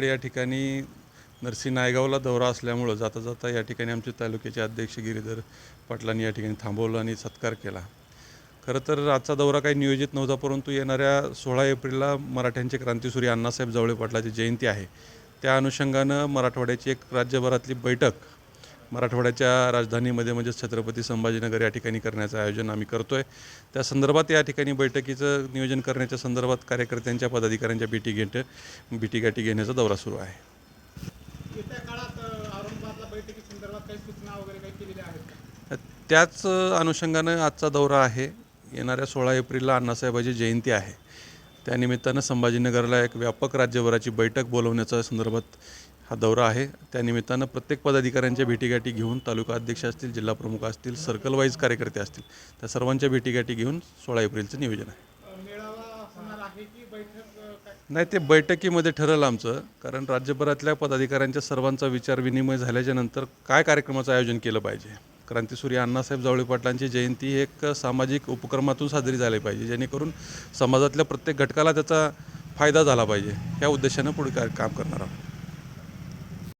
ठिकाणी नरसी नायगावला दौरा असल्यामुळं जाता जाता या ठिकाणी आमचे तालुक्याचे अध्यक्ष गिरीधर पाटलांनी या ठिकाणी थांबवलं आणि सत्कार केला. खरं तर आजचा दौरा काही नियोजित नव्हता परंतु येणाऱ्या सोळा एप्रिलला मराठ्यांचे क्रांतीसूर्य अण्णासाहेब जावळे पाटलाची जयंती आहे. त्या अनुषंगानं मराठवाड्याची एक राज्यभरातली बैठक मराठवाड्याच्या राजधानीमध्ये म्हणजेच छत्रपती संभाजीनगर या ठिकाणी करण्याचं आयोजन आम्ही करतोय. त्या संदर्भात या ठिकाणी बैठकीचं नियोजन करण्याच्या संदर्भात कार्यकर्त्यांच्या पदाधिकाऱ्यांच्या भेटी घेणं भेटी गाठी घेण्याचा दौरा सुरू आहे. त्याच अनुषंगानं आजचा दौरा आहे. येणाऱ्या सोळा एप्रिलला अण्णासाहेबाची जयंती आहे. त्यानिमित्तानं संभाजीनगरला एक व्यापक राज्यभराची बैठक बोलवण्याच्या संदर्भात हा दौरा आहे. त्यानिमित्तानं प्रत्येक पदाधिकाऱ्यांच्या भेटीगाठी घेऊन तालुका अध्यक्ष असतील जिल्हा प्रमुख असतील सर्कल वाईज कार्यकर्ते असतील त्या सर्वांच्या भेटीगाठी घेऊन सोळा एप्रिलचं नियोजन आहे. नाही ते बैठकीमध्ये ठरलं आमचं कारण राज्यभरातल्या पदाधिकाऱ्यांच्या सर्वांचा विचार विनिमय झाल्याच्यानंतर काय कार्यक्रमाचं आयोजन केलं पाहिजे? क्रांतीसूर्य अण्णासाहेब जावळे पाटलांची जयंती एक सामाजिक उपक्रमातून साजरी झाली पाहिजे जेणेकरून समाजातल्या प्रत्येक घटकाला त्याचा फायदा झाला पाहिजे. या उद्देशानं पुढे काय काम करणार आहोत.